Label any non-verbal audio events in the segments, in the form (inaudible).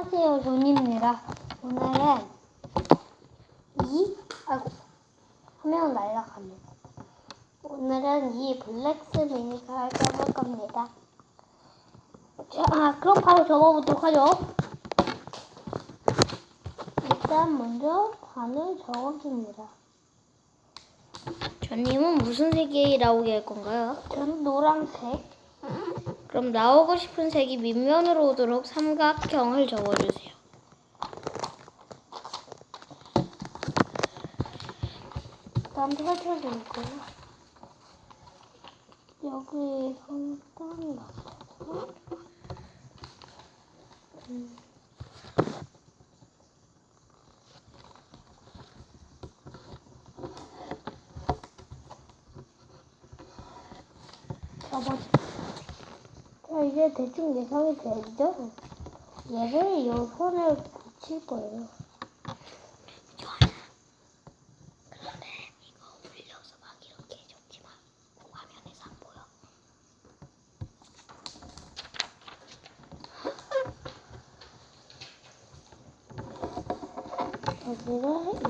안녕하세요, 존입니다. 오늘은 이, 아이고, 화면 날라갑니다. 오늘은 이 블랙스 미니카를 써볼 겁니다. 자, 그럼 바로 적어보도록 하죠. 일단 먼저 반을 적어줍니다. 전님은 무슨 색이 나오게 할 건가요? 저는 노란색, 그럼 나오고 싶은 색이 밑면으로 오도록 삼각형을 적어주세요. 다음 펼쳐줄게요. 여기 손땀 맞춰서 음. 접어줘. 자, 이제 대충 예상이 되죠? 얘를 요 손에 붙일 거예요. 그런데 이거 올려서 막 이렇게 적지 마. 화면에서 안 보여. 여기를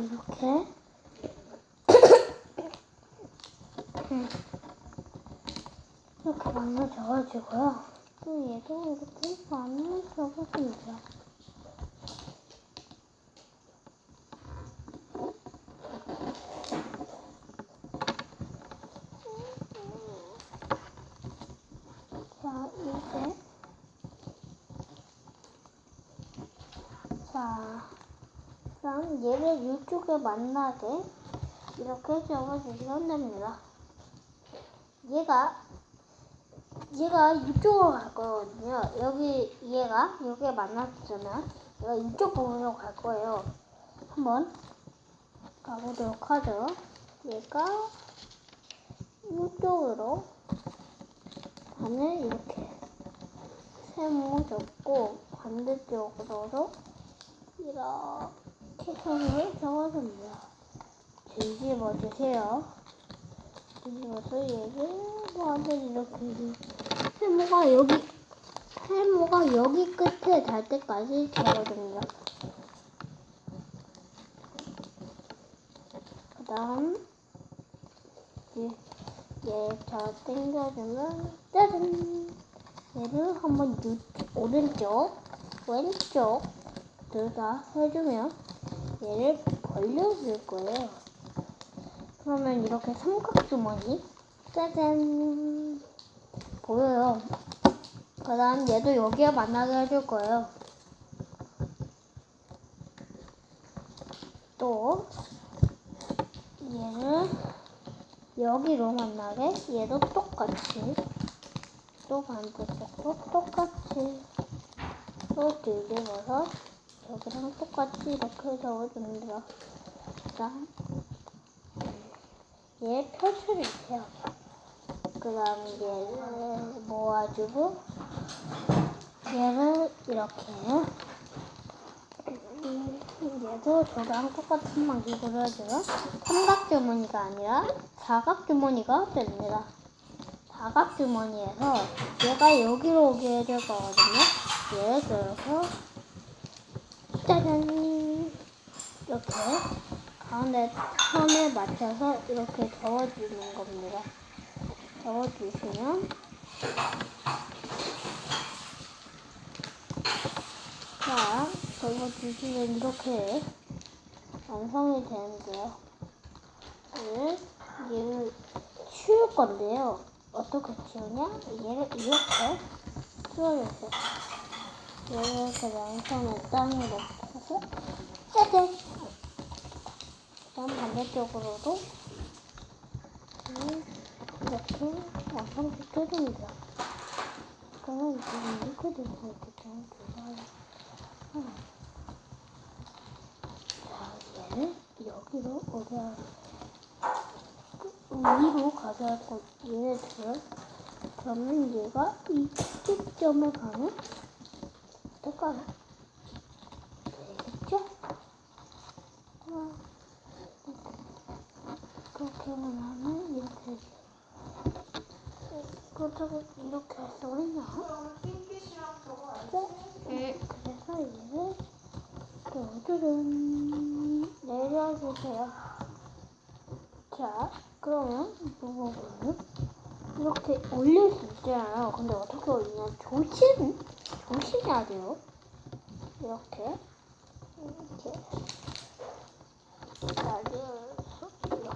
이렇게 (coughs) 이렇게 만나 적어주고요. 또 얘도 이렇게 만나 적어줍니다. 자, 이제 자, 그럼 얘를 이쪽에 만나게 이렇게 접어주시면 됩니다. 얘가 얘가 이쪽으로 갈 거거든요. 여기 얘가 여기에 만났잖아요. 얘가 이쪽 부분으로 갈 거예요. 한번 가보도록 하죠. 얘가 이쪽으로 반을 이렇게 세모 접고 반대쪽으로도 이렇게 선을 접어줍니다. 뒤집어 주세요. 뒤집어서 얘를 완전 이렇게 세모가 여기 세모가 여기 끝에 닿을 때까지 접어줍니다. 그 다음 얘잘 당겨주면 짜잔 얘를 한번 유, 오른쪽 왼쪽 둘 다 해주면 얘를 벌려줄 거예요. 그러면 이렇게 삼각주머니 짜잔 보여요. 그 다음 얘도 여기에 만나게 해줄 거예요. 또 얘를 여기로 만나게 얘도 똑같이 또 반대쪽도 똑같이 또 뒤집어서 여기랑 똑같이 이렇게 적어줍니다. 그다음 얘 펼쳐주세요. 그다음 얘를 모아주고 얘를 이렇게 음, 얘도 저랑 똑같은 방식으로 해줘요. 삼각 주머니가 아니라 사각 주머니가 됩니다. 사각 주머니에서 얘가 여기로 오게 해줄 거거든요. 예를 들어서 짜잔 이렇게 가운데 선에 맞춰서 이렇게 접어주는 겁니다. 접어주시면 자 접어주시면 이렇게 완성이 되는데요. 얘를, 얘를 치울 건데요. 어떻게 치우냐? 얘를 이렇게 치워주세요. 얘를 그냥 손에 땅으로 펴서 짜잔! 그다음 반대쪽으로도 이렇게 완성시켜줍니다. 그러면 이제 이렇게 되고 이렇게 좀 좋아요. 자, 얘를 여기로 오려 위로 예를 들어 그러면 얘가 이 축점을 가면 어떨까요? 되겠죠? 아, 하면 이렇게. 그렇다고 이렇게 할 소리냐? 네? 응. 그래서 얘를 뚜른 내려주세요. 자, 그러면 이 부분을 이렇게 올릴 수 있잖아요. 근데 어떻게 올리냐? 조심, 조심해야 돼요. 이렇게, 이렇게. 다리에서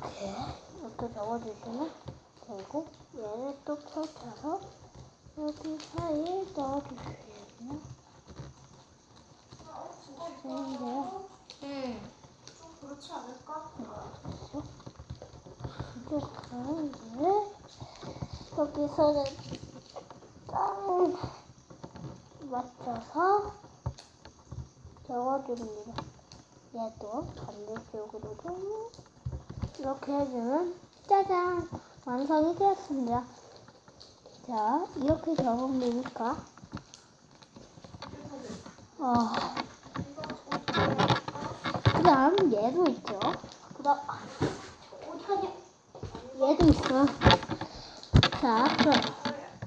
이렇게, 이렇게 접어주시면 되고, 얘를 또 펼쳐서 여기 사이에 넣어주시면 되는데요. 응. 그렇지 않을까? 이렇게 이제 여기서는 딱 맞춰서 적어줍니다. 얘도 반대쪽으로도 이렇게 해주면 짜잔 완성이 되었습니다. 자 이렇게 적으면 되니까 어, 그 다음 얘도 있죠. 그 다음 얘도 있어. 자, 그럼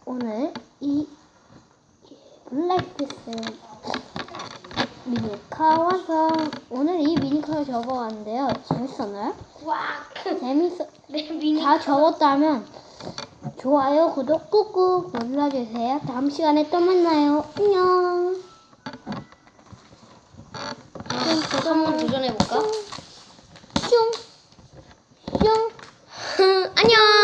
오늘 이 블랙피스 미니카 완성! 오늘 이 미니카를 접어왔는데요. 재밌었나요? 와! 재밌어. 내 미니카. 다 접었다면 좋아요, 구독 꾹꾹 눌러주세요. 다음 시간에 또 만나요. 안녕! 아, 저도 한번 도전해볼까? 슝! 슝! (laughs) 안녕!